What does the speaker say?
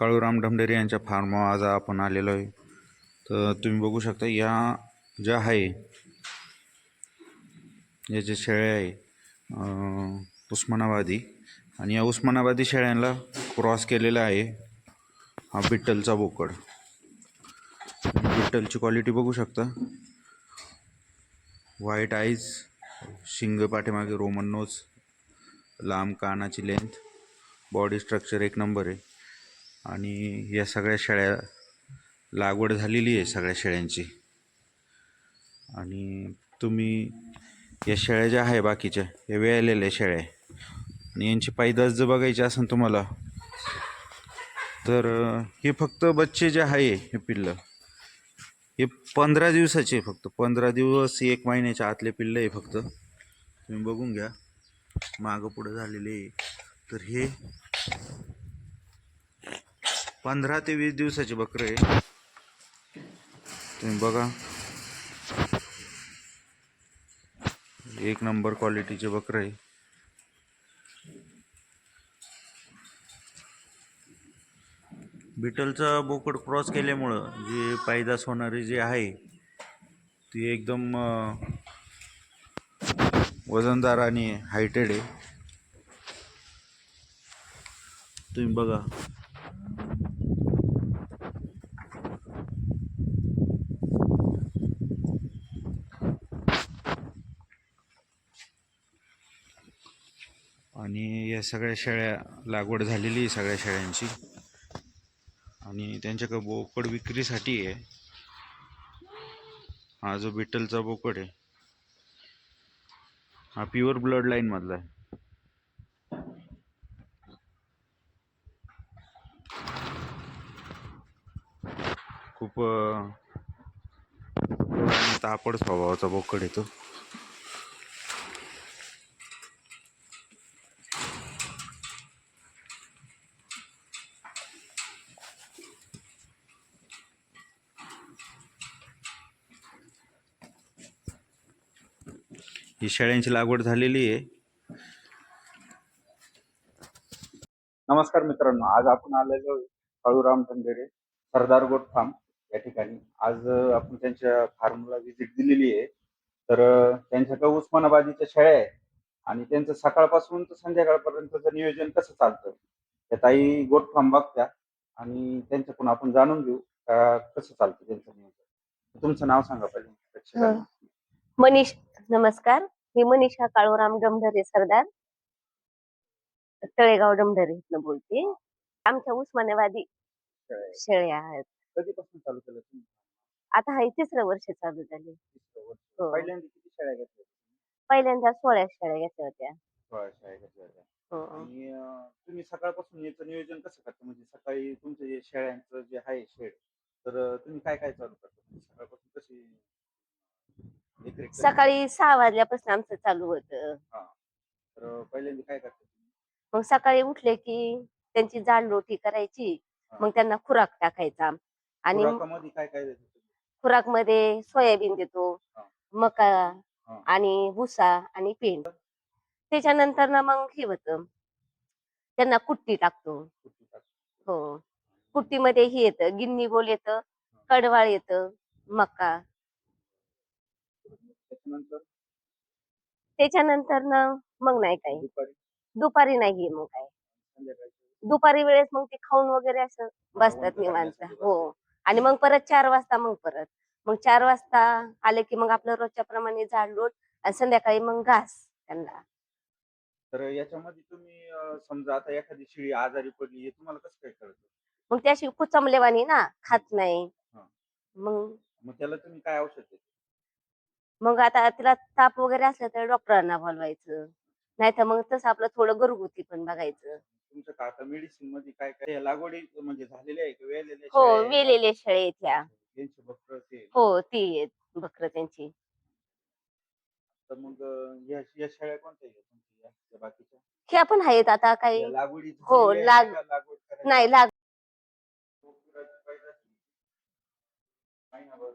काळूराम ढमढेरे यांच्या फार्मवर आज आपण आलेलो आहे. तर तुम्ही बघू शकता या ज्या आहे या ज्या शेळ्या आहे उस्मानाबादी. आणि या उस्मानाबादी शेळ्यांना क्रॉस केलेला आहे हा बिट्टलचा बोकड. बिट्टलची क्वालिटी बघू शकता. व्हाईट आईज शिंग पाठीमागे रोमन नोज लांब कानाची लेंथ बॉडी स्ट्रक्चर एक नंबर आहे. आणि या सगळ्या शेळ्या लागवड झालेली आहे सगळ्या शेळ्यांची. आणि तुम्ही या शेळ्या ज्या आहे बाकीच्या या वेळलेल्या शेळ्या आणि यांची पायदास जर बघायची असेल तुम्हाला तर हे फक्त बच्चे जे आहे हे पिल्लं हे पंधरा दिवसाचे आहे फक्त. पंधरा दिवस एक महिन्याच्या आतले पिल्लं आहे फक्त. तुम्ही बघून घ्या. मागं पुढं झालेले आहे. तर हे पंधरा ते वीस दिवसाची बकरं आहे. तुम्ही बघा. एक नंबर क्वालिटीचे बकरं आहे. बिटलचा बोकड क्रॉस केल्यामुळं जे पायदास होणारे जे आहे ती एकदम वजनदार आणि हायटेड आहे. तुम्ही बघा. आणि या सगळ्या शेळ्या लागवड झालेली आहे सगळ्या शेळ्यांची. आणि त्यांच्याकडे बोकड विक्रीसाठी आहे. हा जो बिटलचा बोकड आहे. हा प्युअर ब्लड लाईन मधला आहे. खूप तापड स्वभावाचा बोकड येतो ही शेळ्यांची लागवड झालेली आहे. नमस्कार मित्रांनो आज आपण आलेलो काळूराम धंदेरे सरदार गोट फार्म या ठिकाणी. आज आपण त्यांच्या फार्मला व्हिजिट दिलेली आहे. तर त्यांच्याकडे उस्मानाबादीच्या शेळ्या आहे आणि त्यांचं सकाळपासून तर संध्याकाळपर्यंतचं नियोजन कसं चालतं त्या ताई गोट फार्म बघत्या आणि त्यांच्याकडून आपण जाणून घेऊ का कसं चालतं त्यांचं नियोजन. तुमचं नाव सांगा पहिले. मनीष नमस्कार मी मनीषा काळूराम डमढरे सरदार. तळेगाव डमढरे इथनं बोलते. आमच्या उस्मानाबादी शेळ्या आहे. शेळ्या आहेत. कधीपासून चालू केलं तुम्ही? आता हा तिसरं वर्ष चालू झाले. तिसरं वर्ष. हो. पहिल्यांदा किती शेळ्या घेतल्या पहिल्यांदा सोळा शेळ्या घेतल्या होत्या. सोळा शेळ्या घेतल्या होत्या. हो. आणि अं, तुम्ही सकाळपासून याचं नियोजन कसं करता? म्हणजे सकाळी तुमचं जे शेळ्यांचं जे आहे शेड तर अं, तुम्ही काय काय चालू करता? सकाळी सहा वाजल्यापासून आमचं चालू होतं. तर पहिल्यांदा काय? मग सकाळी उठले की त्यांची जाड लोटी करायची मग त्यांना खुराक टाकायचा. आणि खुराकामध्ये काय काय देता तुम्ही? खुराकमध्ये सोयाबीन देतो हा. मका हा. आणि भुसा आणि पेंड. त्याच्यानंतर ना मग हे होतं. त्यांना कुट्टी टाकतो. हो. कुट्टीमध्ये हे येतं गिन्नी गोल येतं कडवाळ येतं मका. त्याच्यानंतर त्याच्यानंतर ना मग नाही काही. दुपारी? दुपारी नाही मग काय संध्याकाळी दुपारी वेळेस मग ते खाऊन वगैरे असं बसतात वंत निवांत. हो. आणि मग परत चार वाजता मग परत. मग चार वाजता आले की मग आपलं रोजच्या प्रमाणे झाड लोट आणि संध्याकाळी मग घास त्यांना. तर याच्यामध्ये तुम्ही अं, समजा आता एखादी शेळी आजारी पडली हे तुम्हाला कसं काय कळतं? मग त्याशी कुचमलेवानी ना खात नाही. मग मग त्याला तुम्ही काय औषध देता? मग आता तिला ताप वगैरे असला तर डॉक्टरांना बोलवायचं. नाही तर मग तसं आपलं थोडं घरगुती पण बघायचं. तुमचं मेडिसिनमध्ये काय काय लागवडी म्हणजे झालेली आहे हो वेलेले आहेत? वेलेल्या हो ती आहेत बकरं त्यांची. मग या शेळ्या कोणत्या बाकीच्या? ह्या पण आहेत आता काही. हो, लाग- नाही लाग महिनाभर